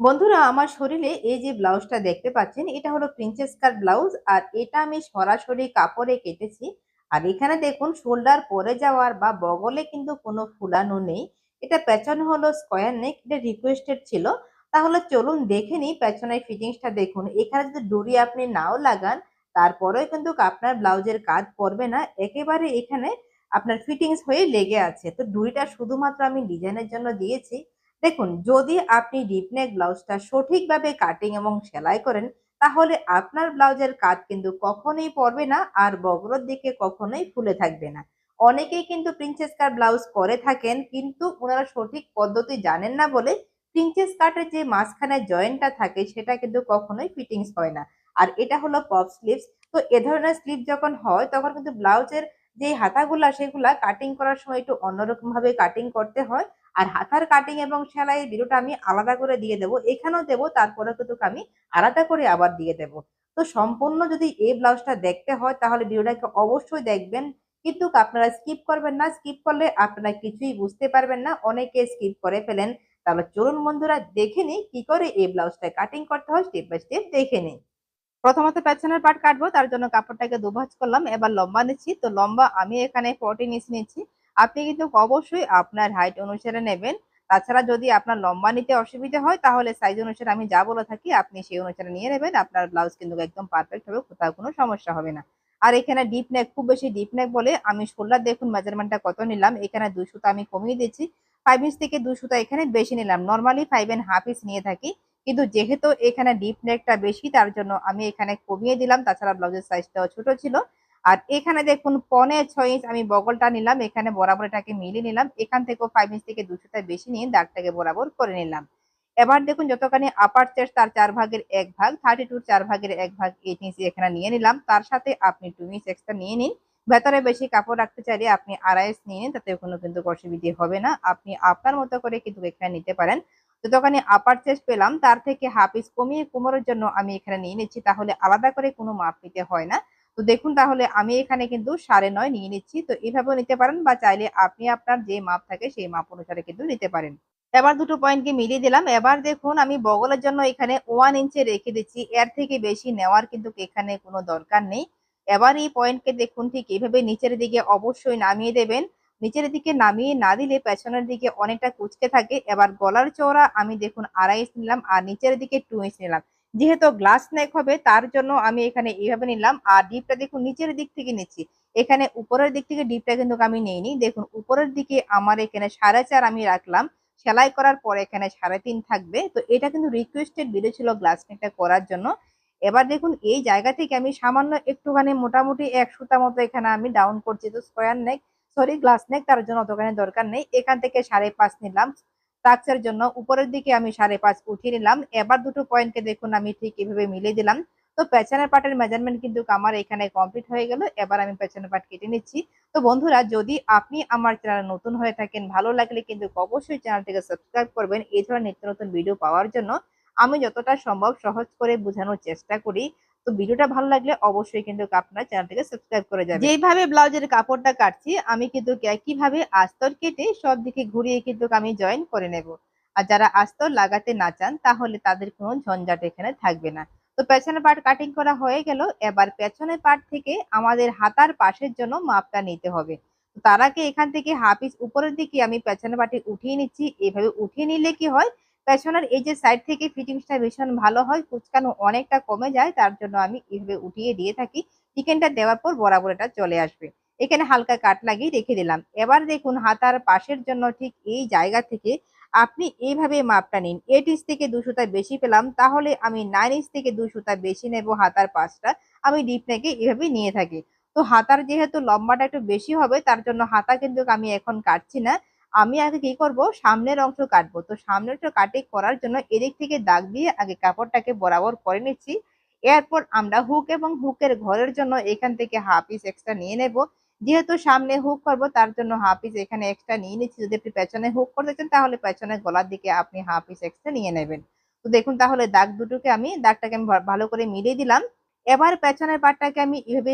বন্ধুরা, আমার শরীরে এই যে ব্লাউজটা দেখতে পাচ্ছেন, এটা হলো প্রিন্সেস কাট ব্লাউজ আর এটা আমি সরাসরি কাপড়ে কেটেছি। আর এখানে দেখুন, শোল্ডার পরে যাওয়ার বা বগলে কিন্তু কোনো ফুলানো নেই। এটা পেছনে হলো স্কোয়ার নেক এটা রিকোয়েস্টেড ছিল। তাহলে চলুন দেখে নিই পেছনের ফিটিংসটা দেখুন। এখানে যদি ডুরি আপনি নাও লাগান, তারপরেও কিন্তু আপনার ব্লাউজের কাজ পড়বে না। একেবারে এখানে আপনার ফিটিংস হয়ে লেগে আছে। তো ডুরিটা শুধুমাত্র আমি ডিজাইনের জন্য দিয়েছি। দেখুন, যদি আপনি ডিপনেক ব্লাউজটা সঠিকভাবে কাটিং এবং সেলাই করেন, তাহলে আপনার ব্লাউজের কাজ কিন্তু কখনোই পড়বে না আর বগরোর দিকে কখনোই ফুলে থাকবে না। অনেকেই কিন্তু প্রিন্সেস কাট ব্লাউজ করে থাকেন, কিন্তু ওনারা সঠিক পদ্ধতি জানেন না বলে প্রিন্সেস কাটের যে মাঝখানে জয়েন্টটা থাকে, সেটা কিন্তু কখনোই ফিটিংস হয় না। আর এটা হলো পপ স্লিভস তো এ ধরনের স্লিভ যখন হয়, তখন কিন্তু ব্লাউজের যে হাতাগুলা, সেগুলা কাটিং করার সময় একটু অন্যরকম ভাবে কাটিং করতে হয়। আর হাতার কাটিং এবং সেলাইয়ের ভিডিওটা আমি আলাদা করে দিয়ে দেবো। এখানেও দেবো তারপরে কিন্তু আমি আলাদা করে আবার দিয়ে দেব। তো সম্পূর্ণ যদি এই ব্লাউজটা দেখতে হয়, তাহলে ভিডিওটাকে অবশ্যই দেখবেন। কিন্তু আপনারা স্কিপ করবেন না। স্কিপ করলে আপনারা কিছুই বুঝতে পারবেন না। অনেকে স্কিপ করে ফেলেন। তাহলে চলুন বন্ধুরা, দেখে নিই কি করে এই ব্লাউজটা কাটিং করতে হয়। স্টেপ বাই স্টেপ দেখে নিই। প্রথমত পেছনের পার্ট কাটবো, তার জন্য কাপড়টাকে দুভাজ করলাম। এবার লম্বা নিচ্ছি। তো লম্বা আমি এখানে ফোরটিন ইঞ্চ নিচ্ছি। আপনি কিন্তু অবশ্যই আপনার হাইট অনুসারে নেবেন। তাছাড়া যদি আপনার লম্বা নিতে অসুবিধা হয়, তাহলে সাইজ অনুসারে আমি যা বলে থাকি, আপনি সেই অনুসারে নিয়ে নেবেন। আপনার ব্লাউজ কিন্তু একদম পারফেক্ট হবে, কোথাও কোনো সমস্যা হবে না। আর এখানে ডিপ নেক খুব বেশি ডিপ নেক বলে আমি শোল্ডার দেখুন মেজারমেন্টটা কত নিলাম। এখানে দুই সুতা আমি কমিয়ে দিচ্ছি ফাইভ ইঞ্চ থেকে দুই সুতা এখানে বেশি নিলাম। Normally five and half inch নিয়ে থাকি। কিন্তু যেহেতু এখানে ডিপ নেকটা বেশি, তার জন্য আমি এখানে কমিয়ে দিলাম। তাছাড়া ব্লাউজের সাইজটাও ছোট ছিল। আর এখানে দেখুন পনে ছয় ইঞ্চ আমি বগলটা নিলাম, এখানে বরাবর এটাকে মিলিয়ে নিলাম, এখান থেকেও ফাইভ ইঞ্চ থেকে দুশোটা বেশি নিয়ে দাগটাকে বরাবর করে নিলাম। এবার দেখুন যতখানি আপার চেস্ট তার চার ভাগের এক ভাগ থার্টি টু চার ভাগের এক ভাগ এইট ইঞ্চি এখানে নিয়ে নিলাম, তার সাথে আপনি টু ইঞ্চ এক্সট্রা নিয়ে নিন। ভেতরে বেশি কাপড় রাখতে চাইলে আপনি আড়াইশ নিয়ে নিন তাতে কোনো কিন্তু অসুবিধে হবে না, আপনি আপনার মতো করে কিন্তু এখানে নিতে পারেন। যতখানি আপার চেস্ট পেলাম, তার থেকে হাফ ইঞ্চ কমিয়ে কোমরের জন্য আমি এখানে নিয়ে নিচ্ছি, তাহলে আলাদা করে কোনো মাপ নিতে হয় না। তো দেখুন তাহলে আমি এখানে কিন্তু সাড়ে নয় নিয়ে নিচ্ছি। তো এইভাবেও নিতে পারেন বা চাইলে আপনি আপনার যে মাপ থাকে সেই মাপ অনুসারে কিন্তু নিতে পারেন। এবার দুটো পয়েন্টকে মিলিয়ে দিলাম। এবার দেখুন আমি বগলের জন্য এখানে ওয়ান ইঞ্চে রেখে দিচ্ছি। এর থেকে বেশি নেওয়ার কিন্তু এখানে কোনো দরকার নেই। এবার এই পয়েন্টকে দেখুন ঠিক এইভাবে নিচের দিকে অবশ্যই নামিয়ে দেবেন। নিচের দিকে নামিয়ে না দিলে পেছনের দিকে অনেকটা কুচকে থাকে। এবার গলার চওড়া আমি দেখুন আড়াই ইঞ্চ নিলাম আর নিচের দিকে টু ইঞ্চ নিলাম। যেহেতু গ্লাস নেক হবে, তার জন্য আমি এখানে এইভাবে নিলাম। আর ডিপটা দেখুন, নিচের দিক থেকে নিচ্ছি। এখানে উপরের দিক থেকে ডিপটা কিন্তু আমি নেইনি। দেখুন, উপরের দিকে আমার এখানে সাড়ে চার আমি রাখলাম। সেলাই করার পর এখানে সাড়ে তিন থাকবে। তো এটা কিন্তু রিকোয়েস্টেড ভিডিও ছিল গ্লাস নেকটা করার জন্য। এবার দেখুন, এই জায়গা থেকে আমি সামান্য একটুখানি মোটামুটি এক সুতা মতো এখানে আমি ডাউন করছি। তো square neck sorry glass neck তার জন্য অতখানি দরকার নেই। এখান থেকে সাড়ে পাঁচ নিলাম। টাক্সের জন্য উপরের দিকে আমি সাড়ে পাঁচ উঠিয়ে নিলাম। এবার দুটো পয়েন্টকে দেখুন, আমি ঠিক এভাবে মিলিয়ে দিলাম। তো পেছনের পার্টের মেজারমেন্ট কিন্তু আমার এখানে কমপ্লিট হয়ে গেল। এবার আমি পেছনের পার্ট কেটে নিচ্ছি। তো বন্ধুরা, যদি আপনি আমার চ্যানেল নতুন হয়ে থাকেন, ভালো লাগলে কিন্তু অবশ্যই চ্যানেলটিকে সাবস্ক্রাইব করবেন। এই ধরনের নিত্য নতুন ভিডিও পাওয়ার জন্য আমি যতটা সম্ভব সহজ করে বোঝানোর চেষ্টা করি। তো ভিডিওটা ভালো লাগলে অবশ্যই কিন্তু আপনার চ্যানেলটিকে সাবস্ক্রাইব করে যাবেন। যেইভাবে ব্লাউজের কাপড়টা কাটছি, আমি কিন্তু কীভাবে আস্তর কেটে সব দিকে ঘুরিয়ে কিন্তু আমি জয়েন করে নেব। আর যারা আস্তর লাগাতে না চান, তাহলে তাদের কোনো ঝঞ্ঝাট এখানে থাকবে না। তো পেছনের পার্ট কাটিং করা হয়ে গেল, এবার পেছনের পার্ট থেকে আমাদের হাতার পাশের জন্য মাপটা নিতে হবে। তার আগে এখান থেকে হাফ ইঞ্চ উপরের দিকে আমি পেছনের পার্টি উঠিয়ে নিচ্ছি। এভাবে উঠিয়ে নিলে কি হয়? পেছনের এই যে সাইড থেকে ফিটিংসটা ভীষণ ভালো হয়, কুচকানো অনেকটা কমে যায়, তার জন্য আমি এইভাবে উঠিয়ে দিয়ে থাকি। চিকেনটা দেওয়ার পর বরাবর এটা চলে আসবে। এখানে হালকা কাট লাগিয়ে রেখে দিলাম। এবার দেখুন, হাতার পাশের জন্য ঠিক এই জায়গা থেকে আপনি এইভাবে মাপটা নিন। এইট ইঞ্চ থেকে দু সুতা বেশি পেলাম, তাহলে আমি নাইন ইঞ্চ থেকে দু সুতা বেশি নেব হাতার পাশটা। আমি ডিপ নেকে এইভাবে নিয়ে থাকি। তো হাতার যেহেতু লম্বাটা একটু বেশি হবে, তার জন্য হাতা কিন্তু আমি এখন কাটছি না। আমি আগে কি করব? সামনের অংশ কাটবো। তো সামনের অংশ কাটিং করার জন্য এদিক থেকে দাগ দিয়ে আগে কাপড়টাকে বরাবর করে নিচ্ছি। এরপর আমরা হুক এবং হুকের ঘরের জন্য এখান থেকে হাফ পিস এক্সট্রা নিয়ে নেব। যেহেতু সামনে হুক করব, তার জন্য হাফ পিস এখানে এক্সট্রা নিয়ে নিচ্ছি। যদি আপনি পেছনে হুক করতে চান, তাহলে পেছনের গলার দিকে আপনি হাফ পিস এক্সট্রা নিয়ে নেবেন। তো দেখুন, তাহলে দাগ দুটোকে আমি, দাগটাকে আমি ভালো করে মিলিয়ে দিলাম। এবার পেছনের পাটটাকে আমি এভাবে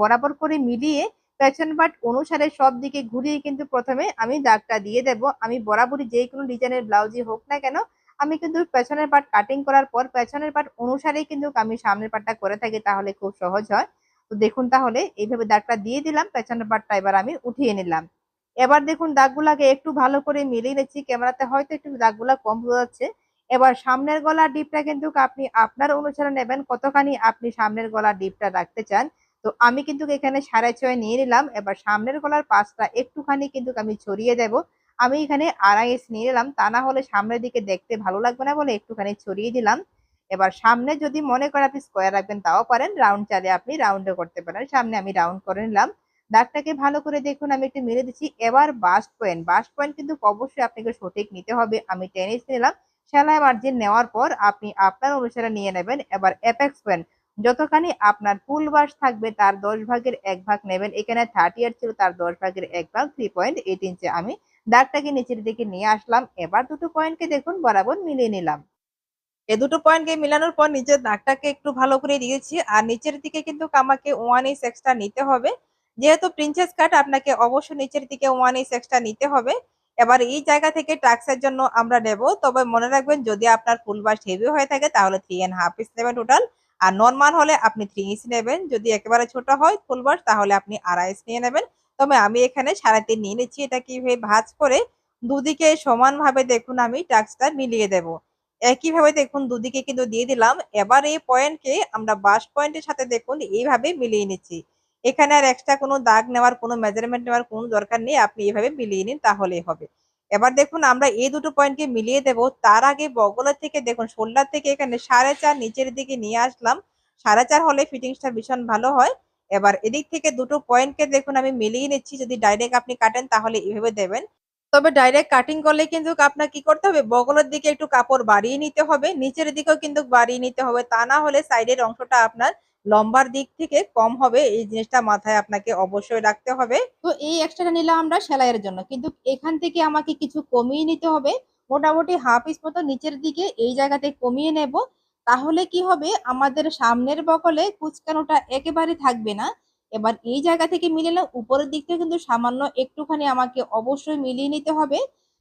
বরাবর করে মিলিয়ে পেছন পাট অনুসারে সব দিকে ঘুরিয়ে কিন্তু প্রথমে আমি দাগটা দিয়ে দেব। আমি বরাবরই যে কোনো ডিজাইনের ব্লাউজই হোক না কেন, আমি কিন্তু পেছনের পার্ট কাটিং করার পর পেছনের পার্ট অনুসারেই কিন্তু আমি সামনের পার্টটা করে থাকি তাহলে খুব সহজ হয়। তো দেখুন তাহলে এইভাবে দাগটা দিয়ে দিলাম, পেছনের পার্টটা এবার আমি উঠিয়ে নিলাম। এবার দেখুন দাগগুলাকে একটু ভালো করে মিলিয়ে নিচ্ছি, ক্যামেরাতে হয়তো একটু দাগগুলা কম বোঝা যাচ্ছে। এবার সামনের গলার ডিপটা কিন্তু আপনি আপনার অনুসারে নেবেন, কতখানি আপনি সামনের গলার ডিপটা রাখতে চান। তো আমি কিন্তু এখানে সাড়ে ছয় নিয়ে নিলাম। এবার সামনের গলার পাশটা একটুখানি কিন্তু আমি ছড়িয়ে দেব। আমি এখানে আড়াই ইঞ্চ নিয়ে নিলাম। তা না হলে সামনের দিকে দেখতে ভালো লাগবে না বলে একটুখানি ছড়িয়ে দিলাম। এবার সামনে যদি মনে করেন আপনি স্কোয়ার রাখবেন, তাও পারেন। রাউন্ড চালে আপনি রাউন্ডে করতে পারেন। সামনে আমি রাউন্ড করে নিলাম। দাগটাকে ভালো করে দেখুন, আমি একটু মেরে দিচ্ছি। এবার বাস্ট পয়েন্ট বাস্ট পয়েন্ট কিন্তু অবশ্যই আপনাকে সঠিক নিতে হবে। আমি টেনিস নিলাম। সেলাই মার্জিন নেওয়ার পর আপনি আপনার অনুসারে নিয়ে নেবেন। এবার অ্যাপেক্স পয়েন্ট যতখানি আপনার ফুল বাস থাকবে, তার দশ ভাগের এক ভাগ নেবেন। এখানে থার্টি এইট ছিল, তার দশ ভাগের এক ভাগ থ্রি পয়েন্ট এইট ইঞ্চে আমি দাগটাকে নিচের দিকে নিয়ে আসলাম। এবার দুটো পয়েন্টকে দেখুন, বরাবর মিলিয়ে নিলাম। এ দুটো পয়েন্টকে মিলানোর পর নিচের দাগটাকে একটু ভালো করে দিয়েছি, আর নিচের দিকে কিন্তু আমাকে ওয়ান ইঞ্চ এক্সট্রা নিতে হবে। যেহেতু প্রিন্সেস কাট আপনাকে অবশ্যই নিচের দিকে ওয়ান ইঞ্চ এক্সট্রা নিতে হবে। এবার এই জায়গা থেকে টাক্সের জন্য আমরা নেব। তবে মনে রাখবেন, যদি আপনার ফুল বাস হেভি হয়ে থাকে, তাহলে থ্রি অ্যান্ড হাফ ইঞ্চ নেবেন টোটাল আর নর্মাল হলে আপনি থ্রি ইঞ্চ নেবেন। যদি একেবারে ছোট হয় ফুলবার, তাহলে আপনি আড়াই ইঞ্চ নিয়ে নেবেন। তবে আমি এখানে সাড়ে তিন নিয়ে নিচ্ছি। এটা কীভাবে ভাজ করে দুদিকে সমানভাবে দেখুন আমি টাক্সটা মিলিয়ে দেব। একইভাবে দেখুন দুদিকে কিন্তু দিয়ে দিলাম। এবার এই পয়েন্টকে আমরা বাস পয়েন্টের সাথে দেখুন এইভাবে মিলিয়ে নিচ্ছি। এখানে আর এক্সট্রা কোনো দাগ নেওয়ার, কোনো মেজারমেন্ট নেওয়ার কোনো দরকার নেই। আপনি এইভাবে মিলিয়ে নিন, তাহলেই হবে। এবার দেখুন আমরা এই দুটো পয়েন্টকে মিলিয়ে দেব। তার আগে বগলের থেকে দেখুন শোল্ডার থেকে এখানে সাড়ে চার নিচের দিকে নিয়ে আসলাম। সাড়ে চার হলে ফিটিংসটা ভীষণ ভালো হয়। এবার এদিক থেকে দুটো পয়েন্টকে দেখুন আমি মিলিয়ে নিচ্ছি। যদি ডাইরেক্ট আপনি কাটেন তাহলে এইভাবে দেবেন। তবে ডাইরেক্ট কাটিং করলে কিন্তু আপনার কি করতে হবে? বগলের দিকে একটু কাপড় বাড়িয়ে নিতে হবে। নিচের দিকেও কিন্তু বাড়িয়ে নিতে হবে। তা না হলে সাইডের অংশটা আপনার লম্বার দিক থেকে কম হবে, এই জিনিসটা মাথায় আপনাকে অবশ্যই রাখতে হবে। তো এই এক্সট্রাটা নিলাম আমরা সেলাইয়ের জন্য। কিন্তু এখান থেকে আমাকে কিছু কমিয়ে নিতে হবে। মোটামুটি হাফ ইস মতো নিচের দিকে এই জায়গাতে কমিয়ে নেব। তাহলে কি হবে? আমাদের সামনের বকলে কুচকানোটা একেবারে থাকবে না। এবার এই জায়গা থেকে মিলিয়ে উপরের দিক থেকে কিন্তু সামান্য একটুখানি আমাকে অবশ্যই মিলিয়ে নিতে হবে।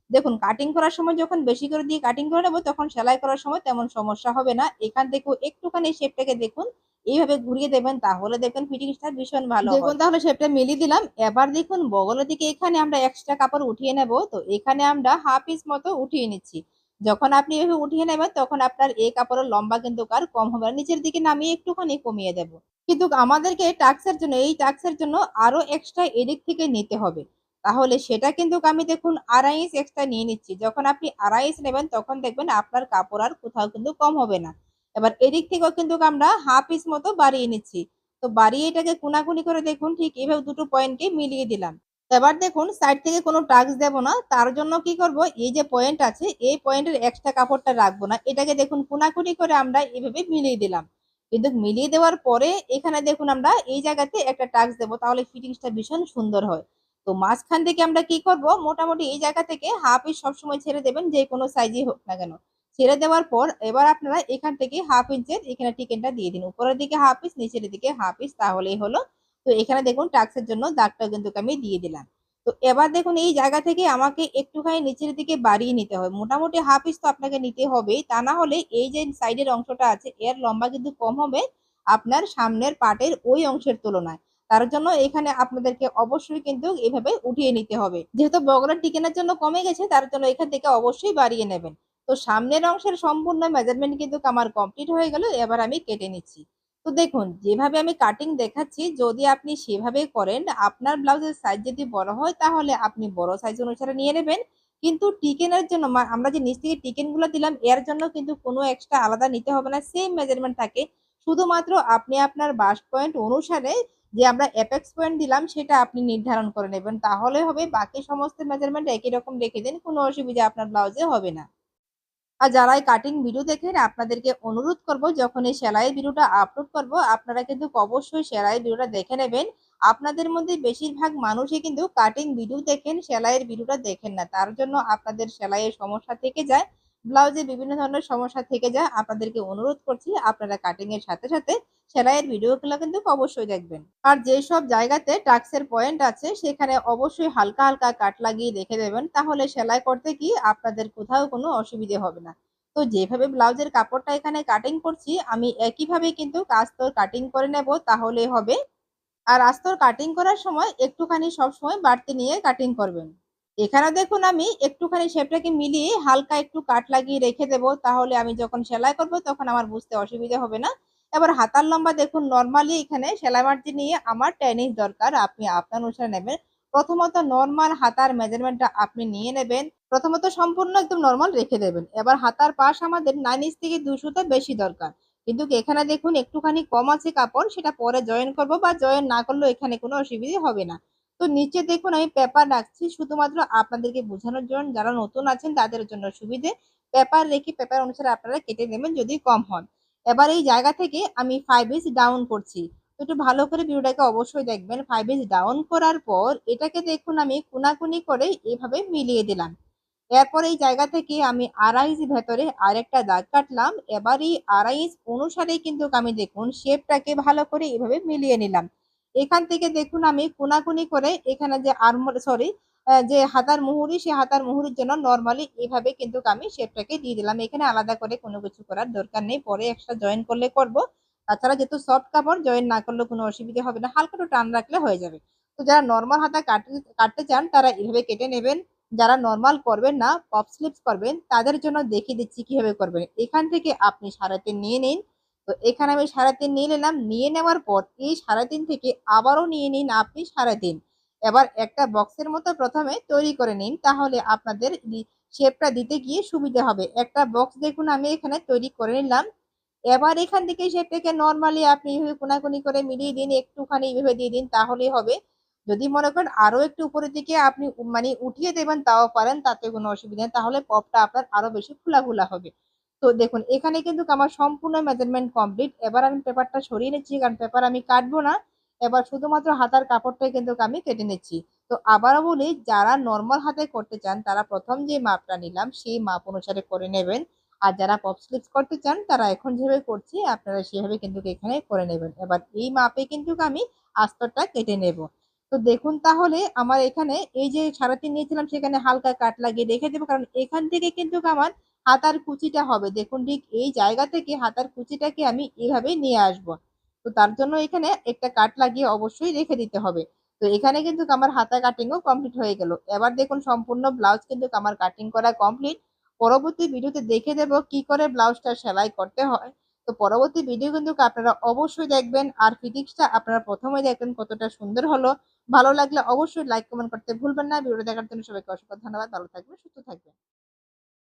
দেখুন কাটিং করার সময় যখন বেশি করে দিয়ে কাটিং করে নেব, তখন সেলাই করার সময় তেমন সমস্যা হবে না। এখান থেকেও একটুখানি শেপটাকে দেখুন। এইভাবে ঘুরিয়ে দেবেন তাহলে দেখবেন ফিটিংসটা ভীষণ ভালো দেখুন তাহলে শেপটা মিলিয়ে দিলাম। এবার দেখুন বগলের দিকে এখানে আমরা এক্সট্রা কাপড় উঠিয়ে নেব। তো এখানে আমরা হাফ ইঞ্চ মতো উঠিয়ে নিচ্ছি। যখন আপনি এভাবে উঠিয়ে নেবেন তখন আপনার এই কাপড়ের লম্বা কিন্তু আর কম হবে নিচের দিকে নামিয়ে একটুখানি কমিয়ে দেব। কিন্তু আমাদেরকে টাক্সের জন্য এই টাক্সের জন্য আরও এক্সট্রা এদিক থেকে নিতে হবে। তাহলে সেটা কিন্তু আমি দেখুন আড়াই ইঞ্চ এক্সট্রা নিয়ে নিচ্ছি। যখন আপনি আড়াই ইঞ্চ নেবেন তখন দেখবেন আপনার কাপড় আর কোথাও কিন্তু কম হবে না। এবার এদিক থেকেও কিন্তু আমরা হাফ ইঞ্চ মতো বাড়িয়ে নিচ্ছি। তো বাড়িয়ে এটাকে কোনাকুনি করে দেখুন, ঠিক এভাবে দুটো পয়েন্টকে মিলিয়ে দিলাম। এবার দেখুন সাইড থেকে কোনো টাক্স দেব না, তার জন্য কি করব, এই যে পয়েন্ট আছে, এই পয়েন্টের এক্সট্রা কাপড়টা রাখব না, এটাকে দেখুন কোনাকুনি করে আমরা এভাবে মিলিয়ে দিলাম। কিন্তু মিলিয়ে দেওয়ার পরে এখানে দেখুন আমরা এই জায়গাতে একটা টাক্স দেবো, তাহলে ফিটিংসটা ভীষণ সুন্দর হয়। তো মাঝখান থেকে আমরা কি করব, মোটামুটি এই জায়গা থেকে হাফ ইঞ্চ সবসময় ছেড়ে দেবেন, যে কোনো সাইজই হোক না কেন। ছেড়ে দেওয়ার পর এবার আপনারা এখান থেকে হাফ ইঞ্চের এখানে টিকেনটা দিয়ে দিন। উপরের দিকে হাফ ইঞ্চ নিচের দিকে হাফ ইঞ্চ তাহলেই হলো। তো এখানে দেখুন টাক্সের জন্য দাগটা কিন্তু আমি দিয়ে দিলাম। তো এবার দেখুন, এই জায়গা থেকে আমাকে একটুখানি নিচের দিকে বাড়িয়ে নিতে হবে। মোটামুটি হাফ ইঞ্চ তো আপনাকে নিতে হবে তা না হলে এই যে সাইডের অংশটা আছে, এর লম্বা কিন্তু কম হবে আপনার সামনের পাটের ওই অংশের তুলনায়। তার জন্য এখানে আপনাদেরকে অবশ্যই কিন্তু এভাবে উঠিয়ে নিতে হবে। যেহেতু বগলের টিকেনের জন্য কমে গেছে, তার জন্য এখান থেকে অবশ্যই বাড়িয়ে নেবেন। তো সামনের অংশের সম্পূর্ণ মেজারমেন্ট কিন্তু আমার কমপ্লিট হয়ে গেল, এবার আমি কেটে নিচ্ছি। তো দেখুন, যেভাবে আমি কাটিং দেখাচ্ছি, যদি আপনি সেভাবে করেন, আপনার ব্লাউজের সাইজ যদি বড় হয়, তাহলে আপনি বড় সাইজ অনুসারে নিয়ে নেবেন। কিন্তু টিকেনের জন্য আমরা যে নিচ থেকে টিকেনগুলো দিলাম, এর জন্য কিন্তু কোনো এক্সট্রা আলাদা নিতে হবে না সেম মেজারমেন্ট থাকে। শুধুমাত্র আপনি আপনার বাস পয়েন্ট অনুসারে যে আমরা অ্যাপেক্স পয়েন্ট দিলাম, সেটা আপনি নির্ধারণ করে নেবেন। তাহলে হবে বাকি সমস্ত মেজারমেন্ট একই রকম রেখে দিন, কোনো অসুবিধা আপনার ব্লাউজে হবে না। আর যারা এই কাটিং ভিডিও দেখেন আপনাদেরকে অনুরোধ করব, যখন এই সেলাই ভিডিওটা আপলোড করব, আপনারা কিন্তু অবশ্যই সেলাই ভিডিওটা দেখে নেবেন। আপনাদের মধ্যে বেশিরভাগ মানুষই কিন্তু কাটিং ভিডিও দেখেন, সেলাইয়ের ভিডিওটা দেখেন না। তার জন্য আপনাদের সেলাইয়ের সমস্যা থেকে যায়। ব্লাউজে বিভিন্ন ধরনের সমস্যা থেকে যায়, আপনাদেরকে অনুরোধ করছি, আপনারা কাটিং এর সাথে সাথে সেলাইয়ের ভিডিওগুলো কিন্তু অবশ্যই দেখবেন। আর যেসব জায়গাতে টাক্সের পয়েন্ট আছে, সেখানে অবশ্যই হালকা হালকা কাট লাগিয়ে রেখে দেবেন তাহলে সেলাই করতে কি আপনাদের কোথাও কোনো অসুবিধে হবে না। তো যেভাবে ব্লাউজের কাপড়টা এখানে কাটিং করছি, আমি একইভাবে কিন্তু আস্তর কাটিং করে নেব তাহলে হবে। আর আস্তর কাটিং করার সময় একটুখানি সবসময় বাড়তি নিয়ে কাটিং করবেন। এখানে দেখুন আমি একটুখানি শেপটাকে মিলিয়ে হালকা একটু কাট লাগিয়ে রেখে দেব, তাহলে আমি যখন সেলাই করব তখন আমার বুঝতে অসুবিধা হবে না। এবার হাতার লম্বা দেখুন নর্মালি এখানে সেলাই মার্জিন নিয়ে আমার টেন ইঞ্চ দরকার, আপনি আপনার অনুসারে নেবেন। প্রথমত নর্মাল হাতার মেজারমেন্টটা আপনি নিয়ে নেবেন, প্রথমত সম্পূর্ণ একদম নর্মাল রেখে দেবেন। এবার হাতার পাশ আমাদের নাইন ইঞ্চ থেকে দুশোটা বেশি দরকার। কিন্তু এখানে দেখুন একটুখানি কম আছে কাপড়, সেটা পরে জয়েন করব বা জয়েন না করলেও এখানে কোনো অসুবিধা হবে না। তো নিচে দেখুন আমি পেপার রাখছি, শুধুমাত্র আপনাদেরকে বোঝানোর জন্য, যারা নতুন আছেন তাদের জন্য সুবিধে। পেপার রেখে পেপার অনুসারে আপনারা কেটে নেবেন যদি কম হন। এবার এই জায়গা থেকে আমি ফাইভ ইঞ্চ ডাউন করছি। তো একটু ভালো করে ভিডিওটাকে অবশ্যই দেখবেন। ফাইভ ইঞ্চ ডাউন করার পর এটাকে দেখুন আমি কোনাকুনি করে এভাবে মিলিয়ে দিলাম। এরপর এই জায়গা থেকে আমি আড়াই ইঞ্চ ভেতরে আরেকটা দাগ কাটলাম। এবার এই আড়াই ইঞ্চ অনুসারে কিন্তু আমি দেখুন শেপটাকে ভালো করে এভাবে মিলিয়ে নিলাম। এখান থেকে দেখুন আমি কোনাকুনি করে এখানে যে আর্মর সরি যে হাতার মুহুরি, সে হাতার মুহুরির জন্য নর্মালি এভাবে কিন্তু আমি শেপটাকে দিয়ে দিলাম। এখানে আলাদা করে কোনো কিছু করার দরকার নেই। পরে একটা জয়েন করলে করব। তাছাড়া যেহেতু সফট কাপড় জয়েন না করলে কোনো অসুবিধা হবে না। হালকা একটু টান রাখলে হয়ে যাবে। তো যারা নর্মাল হাতা কাটতে কাটতে চান, তারা এভাবে কেটে নেবেন। যারা নর্মাল করবেন না পপ স্লিপস করবেন, তাদের জন্য দেখিয়ে দিচ্ছি কীভাবে করবেন। এখান থেকে আপনি সাড়ে তিন নিয়ে নিন। তো এখানে আমি সাড়ে তিন নিয়ে নিলাম। নিয়ে নেওয়ার পর এই সাড়ে তিন থেকে আবারও নিয়ে নিন আপনি সাড়ে তিন এবার একটা বক্সের মতো প্রথমে তৈরি করে নিন, তাহলে আপনাদের শেপটা দিতে গিয়ে সুবিধা হবে। একটা বক্স দেখুন, আমি এখানে তৈরি করে নিলাম। এবার এখান থেকে শেপটাকে নর্মালি আপনি এইভাবে কোনাকুনি করে মিলিয়ে দিন, একটুখানি এইভাবে দিয়ে দিন, তাহলেই হবে। যদি মনে করেন আরও একটু উপরের দিকে আপনি মানে উঠিয়ে দেবেন, তাও পারেন, তাতে কোনো অসুবিধা নেই, তাহলে পপটা আপনার আরও বেশি খোলা খোলা হবে। তো দেখুন, এখানে কিন্তু আমার সম্পূর্ণ মেজারমেন্ট কমপ্লিট এবার আমি পেপারটা সরিয়ে নিচ্ছি, কারণ পেপার আমি কাটবো না। এবার শুধুমাত্র হাতার কাপড়টাই কিন্তু আমি কেটে নিচ্ছি। তো আবারও বলি, যারা নর্মাল হাতে করতে চান, তারা প্রথম যে মাপটা নিলাম, সেই মাপ অনুসারে করে নেবেন। আর যারা পপ স্লিপস করতে চান, তারা এখন যেভাবে করছি, আপনারা সেভাবে কিন্তু এখানে করে নেবেন। এবার এই মাপে কিন্তু আমি আস্তরটা কেটে নেব। তো দেখুন তাহলে, আমার এখানে এই যে সাড়ে তিন নিয়েছিলাম, সেখানে হালকা কাট লাগিয়ে রেখে দেবো, কারণ এখান থেকে কিন্তু আমার হাতার কুচিটা হবে। দেখুন, ঠিক এই জায়গা থেকে হাতার কুচিটাকে আমি এভাবে নিয়ে আসব। তো তার জন্য এখানে একটা কাট লাগিয়ে অবশ্যই রেখে দিতে হবে। তো এখানে কিন্তু আমার হাতা কাটিংও কমপ্লিট হয়ে গেল। এবার দেখুন, সম্পূর্ণ ব্লাউজ কিন্তু আমার কাটিং করা কমপ্লিট পরবর্তী ভিডিওতে দেখে দেব কি করে ব্লাউজটা সেলাই করতে হয়। তো পরবর্তী ভিডিও কিন্তু আপনারা অবশ্যই দেখবেন। আর ফিটিক্সটা আপনারা প্রথমে দেখবেন কতটা সুন্দর হলো। ভালো লাগলে অবশ্যই লাইক কমেন্ট করতে ভুলবেন না। ভিডিও দেখার জন্য সবাইকে অসংখ্য ধন্যবাদ। ভালো থাকবেন, সুস্থ থাকবেন।